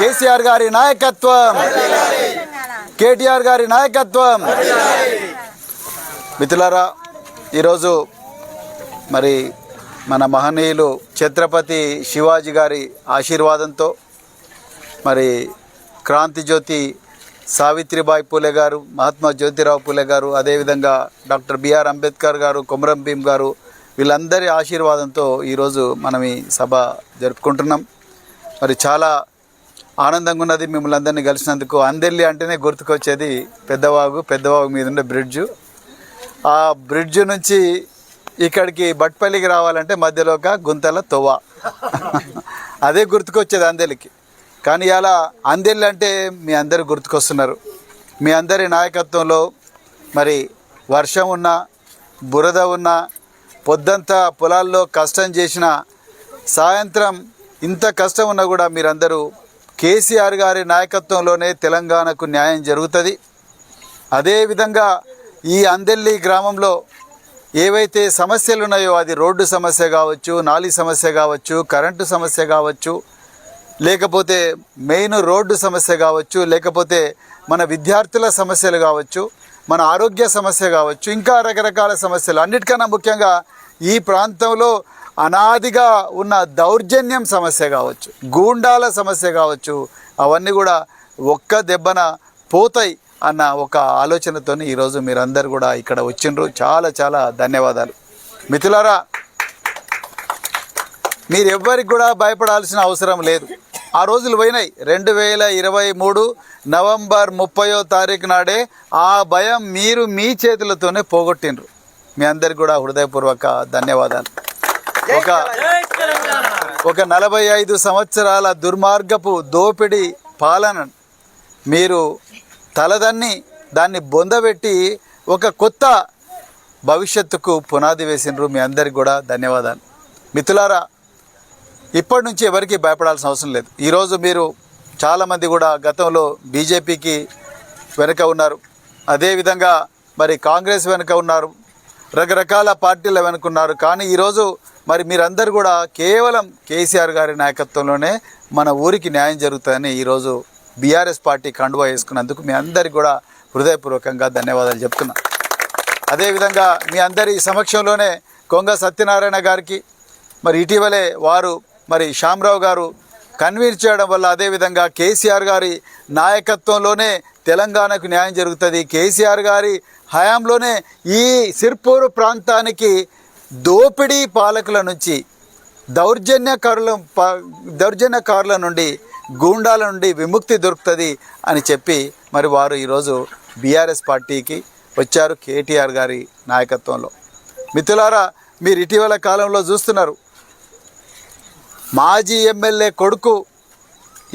కేసీఆర్ గారి నాయకత్వం. కేటీఆర్ గారి నాయకత్వం. మిత్రులారా ఈరోజు మరి మన మహనీయులు ఛత్రపతి శివాజీ గారి ఆశీర్వాదంతో మరి క్రాంతి జ్యోతి సావిత్రిబాయి పూలే గారు మహాత్మా జ్యోతిరావు పూలే గారు అదేవిధంగా డాక్టర్ బిఆర్ అంబేద్కర్ గారు కొమరం భీమ్ గారు వీళ్ళందరి ఆశీర్వాదంతో ఈరోజు మనం ఈ సభ జరుపుకుంటున్నాం. మరి చాలా ఆనందంగా ఉన్నది మిమ్మల్ని అందరినీ కలిసినందుకు. అందెల్లి అంటేనే గుర్తుకొచ్చేది పెద్దవాగు పెద్దవాగు మీద ఉండే బ్రిడ్జు ఆ బ్రిడ్జ్ నుంచి ఇక్కడికి బట్పల్లికి రావాలంటే మధ్యలో ఒక గుంతల తొవ్వ. అదే గుర్తుకొచ్చేది అందెలికి కానీ అలా అందెల్లి అంటే మీ అందరు గుర్తుకొస్తున్నారు. మీ అందరి నాయకత్వంలో మరి వర్షం ఉన్నా బురద ఉన్నా పొద్దంతా పొలాల్లో కష్టం చేసిన సాయంత్రం ఇంత కష్టం ఉన్నా కూడా మీరందరూ కేసీఆర్ గారి నాయకత్వంలోనే తెలంగాణకు న్యాయం జరుగుతుంది. అదేవిధంగా ఈ అందెల్లి గ్రామంలో ఏవైతే సమస్యలు ఉన్నాయో అది రోడ్డు సమస్య కావచ్చు నాలి సమస్య కావచ్చు కరెంటు సమస్య కావచ్చు లేకపోతే మెయిన్ రోడ్డు సమస్య కావచ్చు లేకపోతే మన విద్యార్థుల సమస్యలు కావచ్చు మన ఆరోగ్య సమస్య కావచ్చు ఇంకా రకరకాల సమస్యలు. అన్నిటికన్నా ముఖ్యంగా ఈ ప్రాంతంలో అనాదిగా ఉన్న దౌర్జన్యం సమస్య కావచ్చు గూండాల సమస్య కావచ్చు అవన్నీ కూడా ఒక్క దెబ్బన పోతాయి అన్న ఒక ఆలోచనతో ఈరోజు మీరందరూ కూడా ఇక్కడ వచ్చిండ్రు. చాలా చాలా ధన్యవాదాలు. మిథులారా మీరెవ్వరికి కూడా భయపడాల్సిన అవసరం లేదు. ఆ రోజులు పోయినాయి. రెండు వేల ఇరవై మూడు నవంబర్ ముప్పయో తారీఖు నాడే ఆ భయం మీరు మీ చేతులతోనే పోగొట్టిండ్రు. మీ అందరికి కూడా హృదయపూర్వక ధన్యవాదాలు. ఒక ఒక నలభై ఐదు సంవత్సరాల దుర్మార్గపు దోపిడి పాలన మీరు తలదన్ని దాన్ని బొందబెట్టి ఒక కొత్త భవిష్యత్తుకు పునాది వేసినారు. మీ అందరికి కూడా ధన్యవాదాలు. మిత్రులారా ఇప్పటి నుంచి ఎవరికి భయపడాల్సిన అవసరం లేదు. ఈరోజు మీరు చాలామంది కూడా గతంలో బీజేపీకి వెనుక ఉన్నారు. అదేవిధంగా మరి కాంగ్రెస్ వెనుక ఉన్నారు. రకరకాల పార్టీల వెనుక ఉన్నారు. కానీ ఈరోజు మరి మీరందరూ కూడా కేవలం కేసీఆర్ గారి నాయకత్వంలోనే మన ఊరికి న్యాయం జరుగుతుందని ఈరోజు బీఆర్ఎస్ పార్టీ కండువా వేసుకున్నందుకు మీ అందరికి కూడా హృదయపూర్వకంగా ధన్యవాదాలు చెప్తున్నా. అదేవిధంగా మీ అందరి సమక్షంలోనే కొంగ సత్యనారాయణ గారికి మరి ఇటీవలే వారు మరి శ్యామరావు గారు కన్విన్స్ చేయడం వల్ల అదేవిధంగా కేసీఆర్ గారి నాయకత్వంలోనే తెలంగాణకు న్యాయం జరుగుతుంది. కేసీఆర్ గారి హయాంలోనే ఈ సిర్పూరు ప్రాంతానికి దోపిడీ పాలకుల నుంచి దౌర్జన్యకారుల ప- దౌర్జన్యకారుల నుండి గూండాల నుండి విముక్తి దొరుకుతుంది అని చెప్పి మరి వారు ఈరోజు బీఆర్ఎస్ పార్టీకి వచ్చారు కేటీఆర్ గారి నాయకత్వంలో. మిత్రులారా మీరు ఇటీవల కాలంలో చూస్తున్నారు మాజీ ఎమ్మెల్యే కొడుకు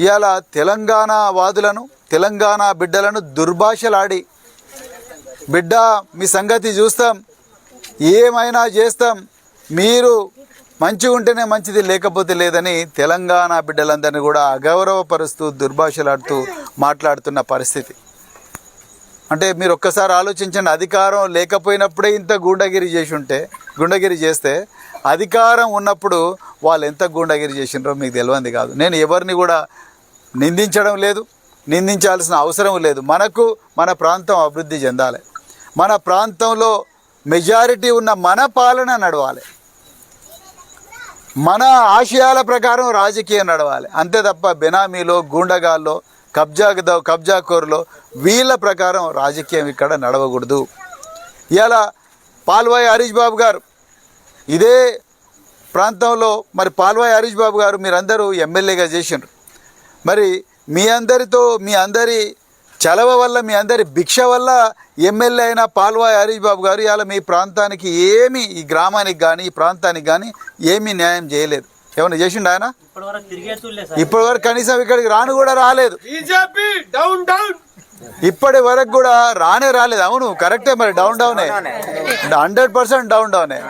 ఇవాళ తెలంగాణ వాదులను తెలంగాణ బిడ్డలను దుర్భాషలాడి బిడ్డ మీ సంగతి చూస్తాం. ఏమైనా చేస్తాం. మీరు మంచిగా ఉంటేనే మంచిది లేకపోతే లేదని తెలంగాణ బిడ్డలందరినీ కూడా అగౌరవపరుస్తూ దుర్భాషలాడుతూ మాట్లాడుతున్న పరిస్థితి. అంటే మీరు ఒక్కసారి ఆలోచించండి అధికారం లేకపోయినప్పుడే ఇంత గుండగిరి చేసి ఉంటే గుండగిరి చేస్తే అధికారం ఉన్నప్పుడు వాళ్ళు ఎంత గుండగిరి చేసినారో మీకు తెలియంది కాదు. నేను ఎవరిని కూడా నిందించడం లేదు నిందించాల్సిన అవసరం లేదు. మనకు మన ప్రాంతం అభివృద్ధి చెందాలి. మన ప్రాంతంలో మెజారిటీ ఉన్న మన పాలన నడవాలి. మన ఆశయాల ప్రకారం రాజకీయం నడవాలి. అంతే తప్ప బెనామీలో గూండగాల్లో కబ్జా కబ్జాకోరులో వీళ్ళ ప్రకారం రాజకీయం ఇక్కడ నడవకూడదు. ఇలా పాల్వాయి హరీష్ బాబు గారు ఇదే ప్రాంతంలో మరి పాల్వాయి హరీష్ బాబు గారు మీరందరూ ఎమ్మెల్యేగా చేసిండ్రు. మరి మీ అందరితో మీ అందరి చలవ వల్ల మీ అందరి భిక్ష వల్ల ఎమ్మెల్యే అయిన పాల్వాయి హరీష్ బాబు గారు ఇవాళ మీ ప్రాంతానికి ఏమి ఈ గ్రామానికి కానీ ఈ ప్రాంతానికి కానీ ఏమీ న్యాయం చేయలేదు. ఏమైనా చేసిండు ఆయన? ఇప్పటి వరకు కనీసం ఇక్కడికి రాను కూడా రాలేదు. BJP down down. ఇప్పటి వరకు కూడా రానే రాలేదు. అవును కరెక్టే మరి డౌన్ డౌనే. హండ్రెడ్ పర్సెంట్ డౌన్ డౌనే.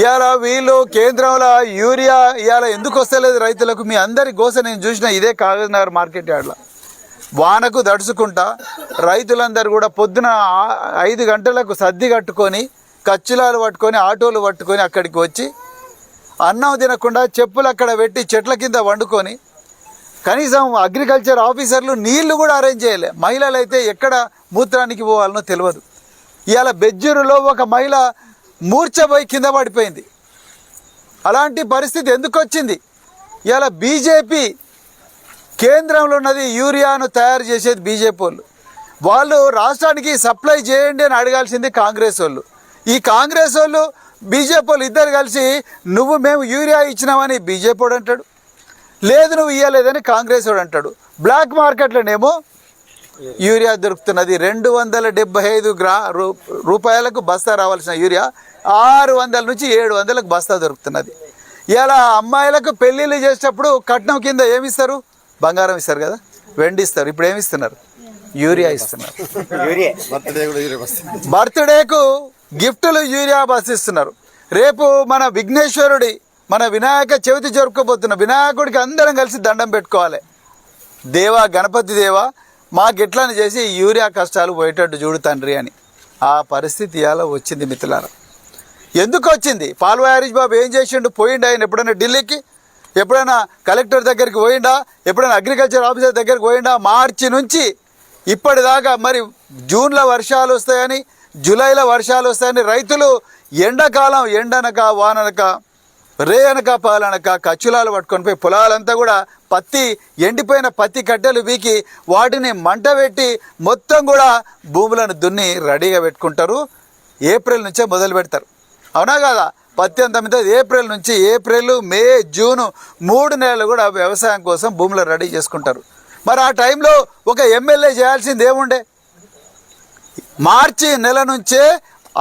ఇవాళ వీళ్ళు కేంద్రంలో యూరియా ఇవాళ ఎందుకు వస్తలేదు రైతులకు? మీ అందరి గోస నేను చూసిన ఇదే కాగజ్ నగర్ మార్కెట్ యార్డ్లో. వానకు దడుచుకుంటా రైతులందరూ కూడా పొద్దున ఐదు గంటలకు సర్ది కట్టుకొని కచ్చిలాలు పట్టుకొని ఆటోలు పట్టుకొని అక్కడికి వచ్చి అన్నం తినకుండా చెప్పులు అక్కడ పెట్టి చెట్ల కింద వండుకొని కనీసం అగ్రికల్చర్ ఆఫీసర్లు నీళ్ళు కూడా అరేంజ్ చేయలే. మహిళలు అయితే ఎక్కడ మూత్రానికి పోవాలనో తెలియదు. ఇవాళ బెజ్జూరులో ఒక మహిళ మూర్చబోయి కింద పడిపోయింది. అలాంటి పరిస్థితి ఎందుకు వచ్చింది ఇవాళ బీజేపీ కేంద్రంలో ఉన్నది యూరియాను తయారు చేసేది బీజేపీ వాళ్ళు. వాళ్ళు రాష్ట్రానికి సప్లై చేయండి అని అడగాల్సింది కాంగ్రెస్ వాళ్ళు. ఈ కాంగ్రెస్ వాళ్ళు బీజేపీ వాళ్ళు ఇద్దరు కలిసి నువ్వు మేము యూరియా ఇచ్చినామని బీజేపీ వాడు అంటాడు. లేదు నువ్వు ఇవ్వలేదని కాంగ్రెస్ వాడు అంటాడు. బ్లాక్ మార్కెట్లోనేమో యూరియా దొరుకుతున్నది. రెండు వందల డెబ్బై ఐదు గ్రా రూ- రూపాయలకు బస్తా రావాల్సిన యూరియా ఆరు వందల నుంచి ఏడు వందలకు బస్తా దొరుకుతున్నది. ఇలా అమ్మాయిలకు పెళ్ళిళ్ళు చేసేటప్పుడు కట్నం కింద ఏమిస్తారు? బంగారం ఇస్తారు కదా? వెండి ఇస్తారు. ఇప్పుడు ఏమి ఇస్తున్నారు? యూరియా ఇస్తున్నారు. బర్త్డేకు గిఫ్టులు యూరియా బస్ ఇస్తున్నారు. రేపు మన విఘ్నేశ్వరుడి మన వినాయక చవితి జరుపుకోబోతున్న వినాయకుడికి అందరం కలిసి దండం పెట్టుకోవాలి. దేవా గణపతి దేవా మాకు ఎట్లని చేసి యూరియా కష్టాలు పోయేటట్టు చూడు తండ్రి అని. ఆ పరిస్థితి ఇలా వచ్చింది మిత్రులారా. ఎందుకు వచ్చింది? పాల్వాయి హరీష్ బాబు ఏం చేసిండు? పోయిండు ఆయన ఎప్పుడైనా ఢిల్లీకి? ఎప్పుడైనా కలెక్టర్ దగ్గరికి పోయిండా? ఎప్పుడైనా అగ్రికల్చర్ ఆఫీసర్ దగ్గరికి పోయిండా? మార్చి నుంచి ఇప్పటిదాకా మరి జూన్లో వర్షాలు వస్తాయని జూలైలో వర్షాలు వస్తాయని రైతులు ఎండాకాలం ఎండనక వాననక రేయనక పాలనక కచ్చులాలు పట్టుకొని పోయి పొలాలంతా కూడా పత్తి ఎండిపోయిన పత్తి కట్టెలు వీకి వాటిని మంట పెట్టి మొత్తం కూడా భూములను దున్ని రెడీగా పెట్టుకుంటారు. ఏప్రిల్ నుంచే మొదలు పెడతారు. అవునా కదా? పద్దెనిమిది ఏప్రిల్ నుంచి ఏప్రిల్ మే జూన్ మూడు నెలలు కూడా వ్యవసాయం కోసం భూములు రెడీ చేసుకుంటారు. మరి ఆ టైంలో ఒక ఎమ్మెల్యే చేయాల్సింది ఏముండే? మార్చి నెల నుంచే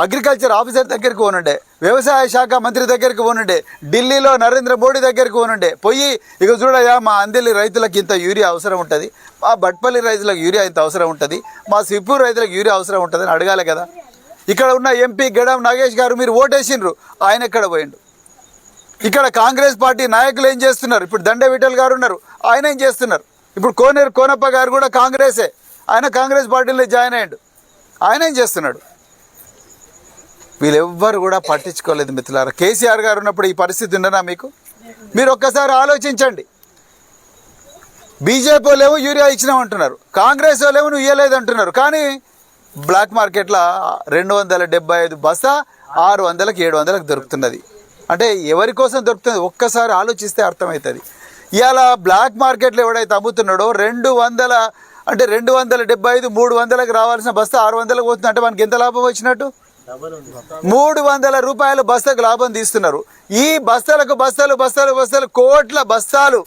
అగ్రికల్చర్ ఆఫీసర్ దగ్గరికి పోనుండే వ్యవసాయ శాఖ మంత్రి దగ్గరికి పోనుండే ఢిల్లీలో నరేంద్ర మోడీ దగ్గరికి పోనుండే. పోయి ఇక చూడయా మా అందెల్లి రైతులకు ఇంత యూరియా అవసరం ఉంటుంది మా బట్పల్లి రైతులకు యూరియా ఇంత అవసరం ఉంటుంది మా సిప్పూరు రైతులకు యూరియా అవసరం ఉంటుంది అని అడగాలి కదా. ఇక్కడ ఉన్న ఎంపీ గడం నాగేష్ గారు మీరు ఓటేసిండ్రు ఆయన ఎక్కడ పోయిండు? ఇక్కడ కాంగ్రెస్ పార్టీ నాయకులు ఏం చేస్తున్నారు? ఇప్పుడు దండ విఠల్ గారు ఉన్నారు ఆయన ఏం చేస్తున్నారు? ఇప్పుడు కోనేరు కోనప్ప గారు కూడా కాంగ్రెసే ఆయన కాంగ్రెస్ పార్టీలో జాయిన్ అయ్యాడు ఆయన ఏం చేస్తున్నాడు? వీళ్ళెవ్వరు కూడా పట్టించుకోలేదు మిత్రులారా. కేసీఆర్ గారు ఉన్నప్పుడు ఈ పరిస్థితి ఉండనా మీకు? మీరు ఒక్కసారి ఆలోచించండి. బీజేపీ వాళ్ళేమో యూరియా ఇచ్చినామంటున్నారు కాంగ్రెస్ వాళ్ళేమో నువ్వు ఇవ్వలేదు అంటున్నారు కానీ బ్లాక్ మార్కెట్లో రెండు వందల డెబ్బై ఐదు బస్తా ఆరు వందలకు ఏడు వందలకు దొరుకుతున్నది. అంటే ఎవరి కోసం దొరుకుతుంది? ఒక్కసారి ఆలోచిస్తే అర్థమవుతుంది. ఇవాళ బ్లాక్ మార్కెట్లో ఎవడైతే అమ్ముతున్నాడో రెండు వందల అంటే రెండు వందల డెబ్బై ఐదు మూడు వందలకు రావాల్సిన బస్తా ఆరు వందలకు పోతుంది. అంటే మనకి ఎంత లాభం వచ్చినట్టు? మూడు వందల రూపాయల బస్తాకు లాభం తీస్తున్నారు. ఈ బస్తాలకు బస్తాలు బస్తాలు బస్తాలు కోట్ల బస్తాలు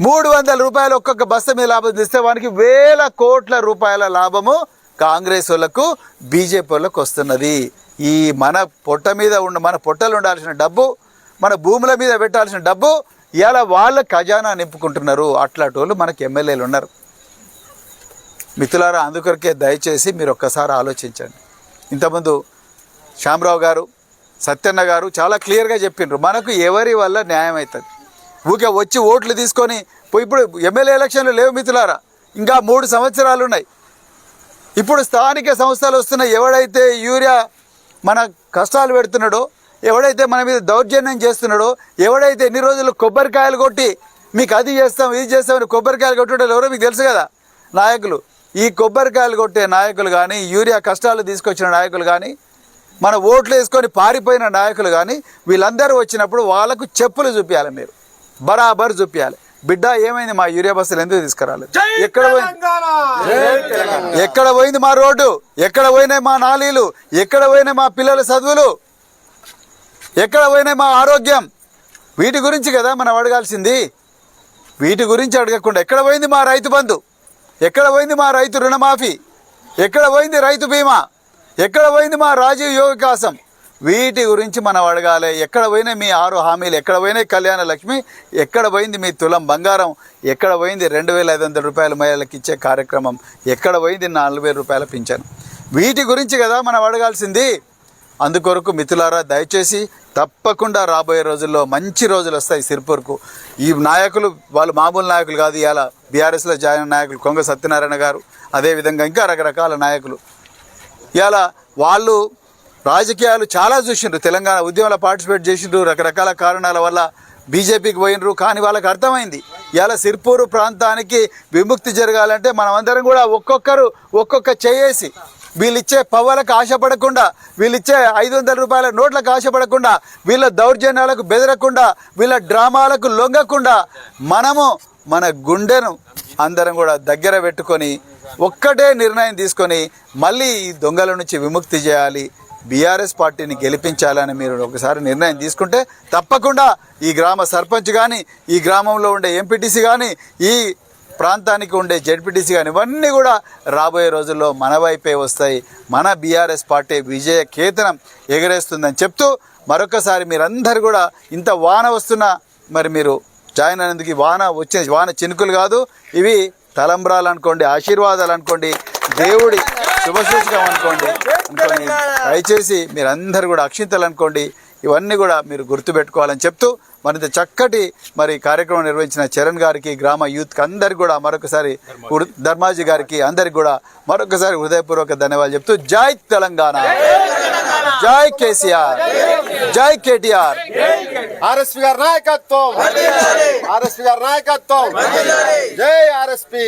మూడు వందల రూపాయలు ఒక్కొక్క బస్త మీద లాభం తీస్తే వానికి వేల కోట్ల రూపాయల లాభము కాంగ్రెస్ వాళ్ళకు బీజేపీ వాళ్ళకు వస్తున్నది. ఈ మన పొట్ట మీద ఉన్న మన పొట్టలు ఉండాల్సిన డబ్బు మన భూముల మీద పెట్టాల్సిన డబ్బు ఇలా వాళ్ళ ఖజానా నింపుకుంటున్నారు. అట్లాంటి వాళ్ళు మనకి ఎమ్మెల్యేలు ఉన్నారు. మిత్రులారా అందుకొరకే దయచేసి మీరు ఒక్కసారి ఆలోచించండి. ఇంతకుముందు శ్యామరావు గారు సత్యన్న గారు చాలా క్లియర్గా చెప్పిండ్రు మనకు ఎవరి వల్ల న్యాయం అవుతుంది ఊకే వచ్చి ఓట్లు తీసుకొని పోయి ఇప్పుడు ఎమ్మెల్యే ఎలక్షన్లు లేవు మిత్రులారా. ఇంకా మూడు సంవత్సరాలు ఉన్నాయి ఇప్పుడు స్థానిక సంస్థలు వస్తున్నాయి ఎవడైతే యూరియా మన కష్టాలు పెడుతున్నాడో ఎవడైతే మన మీద దౌర్జన్యం చేస్తున్నాడో ఎవడైతే ఎన్ని రోజులు కొబ్బరికాయలు కొట్టి మీకు అది చేస్తాం ఇది చేస్తామని కొబ్బరికాయలు కొట్టడం ఎవరో మీకు తెలుసు కదా? నాయకులు. ఈ కొబ్బరికాయలు కొట్టే నాయకులు కానీ యూరియా కష్టాలు తీసుకొచ్చిన నాయకులు కానీ మన ఓట్లు వేసుకొని పారిపోయిన నాయకులు కానీ వీళ్ళందరూ వచ్చినప్పుడు వాళ్ళకు చెప్పులు చూపించాలి మీరు. బరాబర్ చూపించాలి బిడ్డ ఏమైంది? మా యూరియా బస్సులు ఎందుకు తీసుకురాలేదు? ఎక్కడ పోయింది? తెలంగాణ! ఎక్కడ పోయింది మా రోడ్డు? ఎక్కడ పోయినాయి మా నాలీలు? ఎక్కడ పోయినాయి మా పిల్లల చదువులు? ఎక్కడ పోయినాయి మా ఆరోగ్యం? వీటి గురించి కదా మనం అడగాల్సింది. వీటి గురించి అడగకుండా ఎక్కడ పోయింది మా రైతు బంధు? ఎక్కడ పోయింది మా రైతు రుణమాఫీ? ఎక్కడ పోయింది రైతు బీమా? ఎక్కడ పోయింది మా రాజీవ్ యువ వికాసం వీటి గురించి మనం అడగాలి. ఎక్కడ పోయినాయి మీ ఆరు హామీలు ఎక్కడ పోయినాయి కళ్యాణ లక్ష్మి ఎక్కడ పోయింది మీ తులం బంగారం ఎక్కడ పోయింది రెండు వేల ఐదు వందల రూపాయల మహిళలకు ఇచ్చే కార్యక్రమం ఎక్కడ పోయింది నాలుగు వేల రూపాయల పింఛను. వీటి గురించి కదా మనం అడగాల్సింది. అందుకొరకు మిత్రులారా దయచేసి తప్పకుండా రాబోయే రోజుల్లో మంచి రోజులు వస్తాయి సిర్పూర్కు. ఈ నాయకులు వాళ్ళు మామూలు నాయకులు కాదు ఇవాళ బీఆర్ఎస్లో జాయిన్ అయిన నాయకులు కొంగ సత్యనారాయణ గారు అదేవిధంగా ఇంకా రకరకాల నాయకులు. ఇవాళ వాళ్ళు రాజకీయాలు చాలా చూసిండ్రు. తెలంగాణ ఉద్యమంలో పార్టిసిపేట్ చేసిండ్రు. రకరకాల కారణాల వల్ల బీజేపీకి పోయినరు కానీ వాళ్ళకి అర్థమైంది. ఇలా సిర్పూరు ప్రాంతానికి విముక్తి జరగాలంటే మనమందరం కూడా ఒక్కొక్కరు ఒక్కొక్క చేయేసి వీళ్ళిచ్చే పవ్వలకు ఆశపడకుండా వీళ్ళిచ్చే ఐదు వందల రూపాయల నోట్లకు ఆశపడకుండా వీళ్ళ దౌర్జన్యాలకు బెదరకుండా వీళ్ళ డ్రామాలకు లొంగకుండా మనము మన గుండెను అందరం కూడా దగ్గర పెట్టుకొని ఒక్కటే నిర్ణయం తీసుకొని మళ్ళీ ఈ దొంగల నుంచి విముక్తి చేయాలి. బీఆర్ఎస్ పార్టీని గెలిపించాలని మీరు ఒకసారి నిర్ణయం తీసుకుంటే తప్పకుండా ఈ గ్రామ సర్పంచ్ కానీ ఈ గ్రామంలో ఉండే ఎంపీటీసీ కానీ ఈ ప్రాంతానికి ఉండే జెడ్పీటీసీ కానీ ఇవన్నీ కూడా రాబోయే రోజుల్లో మన వైపే వస్తాయి. మన బీఆర్ఎస్ పార్టీ విజయ కేతనం ఎగరేస్తుందని చెప్తూ మరొకసారి మీరందరూ కూడా ఇంత వాన వస్తున్నా మరి మీరు జాయిన్ అయినందుకు వాన వచ్చే వాన చినుకులు కాదు. ఇవి తలంబ్రాలు అనుకోండి ఆశీర్వాదాలు అనుకోండి. దేవుడి శుభసూచకం అనుకోండి. అనుకోండి. దయచేసి మీరందరూ కూడా అక్షింతలు అనుకోండి. ఇవన్నీ కూడా మీరు గుర్తుపెట్టుకోవాలని చెప్తూ మరింత చక్కటి మరి కార్యక్రమం నిర్వహించిన చరణ్ గారికి గ్రామ యూత్కి అందరికి కూడా మరొకసారి ధర్మాజీ గారికి అందరికి కూడా మరొకసారి హృదయపూర్వక ధన్యవాదాలు చెప్తూ జై తెలంగాణ. జై కేసీఆర్. జై కేటీఆర్. ఆర్ఎస్పి గారి నాయకత్వం. ఆర్ఎస్పి గారి నాయకత్వం. జై ఆర్ఎస్పి.